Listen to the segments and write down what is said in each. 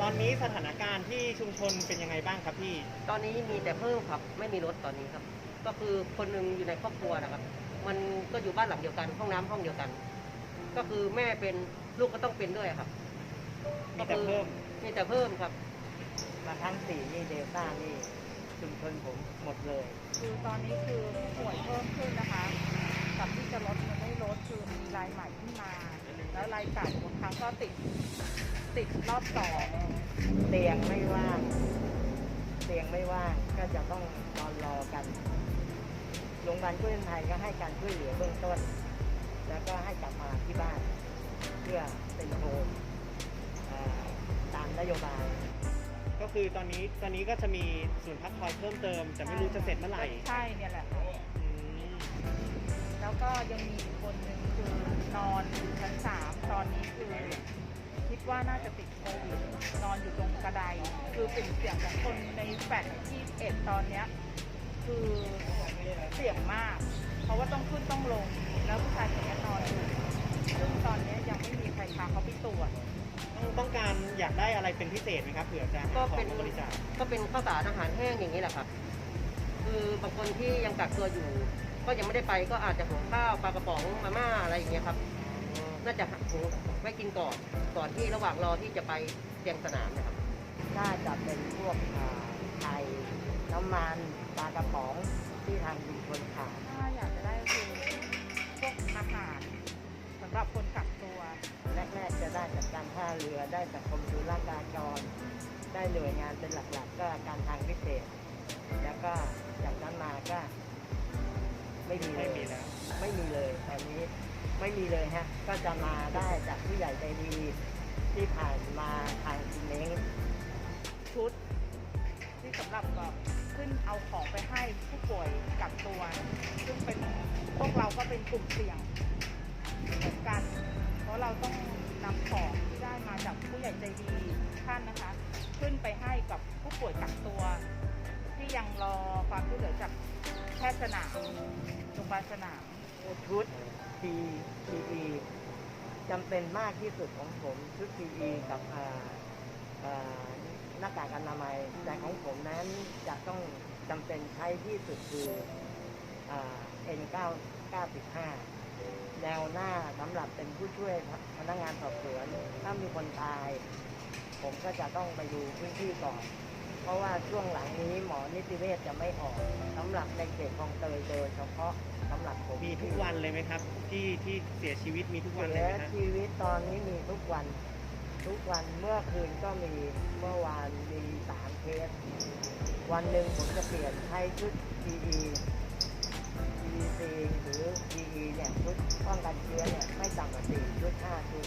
ตอนนี้สถานการณ์ที่ชุมชนเป็นยังไงบ้างครับพี่ ตอนนี้มีแต่เพิ่มครับ ไม่มีรถตอนนี้ครับ ก็คือคนหนึ่งอยู่ในครอบครัวนะครับ มันก็อยู่บ้านหลังเดียวกัน ห้องน้ำห้องเดียวกัน ก็คือแม่เป็นลูกก็ต้องเป็นด้วยครับมีแต่เพิ่ม มีแต่เพิ่มครับมาครั้งสี่นี่เดลต้านี่ชุมชนผมหมดเลย คือตอนนี้คือผู้ป่วยเพิ่มขึ้นนะคะ กับที่จะลดมันไม่ลดคือมีรายใหม่ขึ้นมา แล้วรายเก่าบางครั้งก็ติดติดรอบสองเตียงไม่ว่าง เตียงไม่ว่างก็จะต้องนอนรอกันโรงพยาบาลกล้วยไทยก็ให้การช่วยเหลือเบื้องต้น แล้วก็ให้กลับมาที่บ้าน เพื่อเป็นโฮมตามนโยบายก็คือตอนนี้ตอนนี้ก็จะมีศูนย์พักคอยเพิ่มเติม แต่ไม่รู้จะเสร็จเมื่อไหร่ ใช่เนี่ยแหละค่ะ แล้วก็ยังมีอีกคนหนึ่งคือนอนอยู่ชั้นสามตอนนี้คือ คิดว่าน่าจะติดโควิดนอนอยู่ตรงกระไดคือกลุ่มเสี่ยงของคนในแฟลตที่เอ็ดตอนเนี้ยคือเสี่ยงมาก เพราะว่าต้องขึ้นต้องลง แล้วผู้ชายคนนี้นอนอยู่ซึ่งตอนเนี้ยยังไม่มีใครพาเขาไปตรวจต้องต้องการอยากได้อะไรเป็นพิเศษไหมครับเผื่อจะหาก็ขอเป็งนมาบริจาคก็เป็นข้าวสารอาหารแห้งอย่างนี้แหละครับ คือบางคนที่ยังกักตัวอยู่ ก็ยังไม่ได้ไปก็อาจจะหุงข้าวปลากระป๋องมาม่าอะไรอย่างเงี้ยครับ น่าจะหุงไว้กินก่อนก่อนที่ระหว่างรอที่จะไปเตียงสนามนะครับ น่าจะเป็นพวกอ่าไข่น้ำมันปลากระป๋องที่ทางชุมชนขาดถ้าอยากจะได้คือพวกอาหารสำหรับคนกักตัว แรกๆจะได้จากการท่าเรือได้จากกรมสุรากากร ได้หน่วยงานเป็นหลักๆ ก็การทางพิเศษ แล้วก็จากนั้นมาก็ ไม่มีเลไม่ยมีแล้ว ไม่มีเลยตอนนี้ไม่มีเลยฮะ ก็จะมาได้จากผู้ใหญ่ใจดีที่ผ่านมาทางซีเม้งชุด ที่สำหรับก็ขึ้นเอาของไปให้ผู้ป่วยกักตัว ซึ่งเป็นพวกเราก็เป็นกลุ่มเสี่ยงเหมือนกัน เพราะเราต้องนำของที่ได้มาจากผู้ใหญ่ใจดีท่านนะคะ ขึ้นไปให้กับผู้ป่วยกักตัว ที่ยังรอความช่วยเหลือจากแพทย์สนามโรงพยาบาลสนามชุด PPE จำเป็นมากที่สุดของผมชุด PPE กับหน้ากากอนามัยแต่ของผมนั้นจะต้องจำเป็นใช้ที่สุดคืออ่า N995 แนวหน้าสำหรับเป็นผู้ช่วยพนักงานสอบสวน ถ้ามีคนตาย ผมก็จะต้องไปดูพื้นที่ก่อน ราะว่าช่วงหลังนี้หมอนิติเวชจะไม่ออกสำหรับในเขตคลองเตยโดยเฉพาะสำหรับผมมีทุกวันเลยไหมครับ ที่ที่เสียชีวิตมีทุกวันเลเสียยไหมฮะชีวิตตอนนี้มีทุกวัน ทุกวันเมื่อคืนก็มีเมื่อวานมีสามเคส วันหนึ่งผมจะเปลี่ยนใช้ชุด PE PVC หรือ PE เนี่ยชุดป้องกันเชื้อเนี่ยไม่ต่ำกว่าสี่ชุดห้าชุด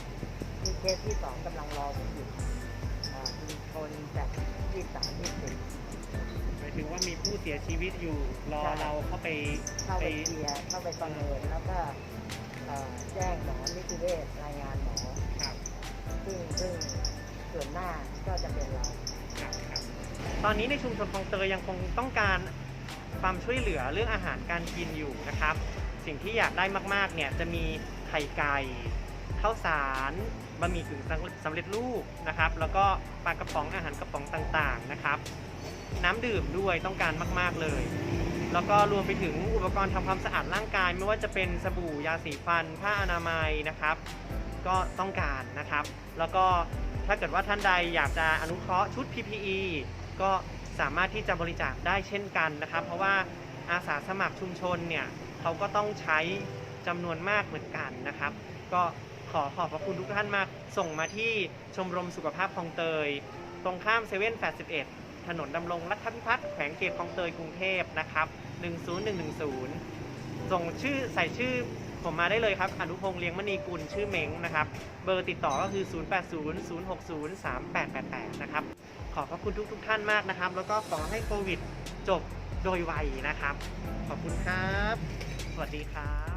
นี่เคสที่สองกำลังรอผมอยู่อ่าชุมชน แบบที่สามที่สี่ หมายถึงว่ามีผู้เสียชีวิตอยู่รอใช่ เราเข้าไปเข้าไปเคลียร์เข้าไปประเมินแล้วก็เอ่อแจ้งหมอนิติเวชรายงานหมอครับซึ่งซึ่งส่วนหน้าก็จะเป็นเรา ครับครับ ตอนนี้ในชุมชนคลองเตยยังคงต้องการความช่วยเหลือเรื่องอาหารการกินอยู่นะครับ สิ่งที่อยากได้มากๆเนี่ยจะมีไข่ไก่ข้าวสาร บะหมี่กึ่งสำเร็จรูปนะครับ แล้วก็ปลากระป๋องอาหารกระป๋องต่างๆนะครับ น้ำดื่มด้วยต้องการมาก ๆเลย แล้วก็รวมไปถึงอุปกรณ์ทำความสะอาดร่างกาย ไม่ว่าจะเป็นสบู่ยาสีฟัน ผ้าอนามัยนะครับ ก็ต้องการนะครับ แล้วก็ถ้าเกิดว่าท่านใดอยากจะอนุเคราะห์ชุด PPE ก็สามารถที่จะบริจาคได้เช่นกันนะครับ เพราะว่าอาสาสมัครชุมชนเนี่ยเขาก็ต้องใช้จำนวนมากเหมือนกันนะครับ ก็ ขอขอบพระคุณทุกท่านมาก ส่งมาที่ชมรมสุขภาพคลองเตย ตรงข้ามเซเว่น81ถนนดำรงรัฐพิพัฒน์แขวงเขตคลองเตยกรุงเทพนะครับ10110 ส่งชื่อใส่ชื่อผมมาได้เลยครับ อนุพงษ์เลี้ยงมณีกุลชื่อเม้งนะครับ เบอร์ติดต่อก็คือ 0800603888 นะครับ ขอบพระคุณทุกทุกท่านมากนะครับ แล้วก็ขอให้โควิดจบโดยไวนะครับ ขอบคุณครับ สวัสดีครับ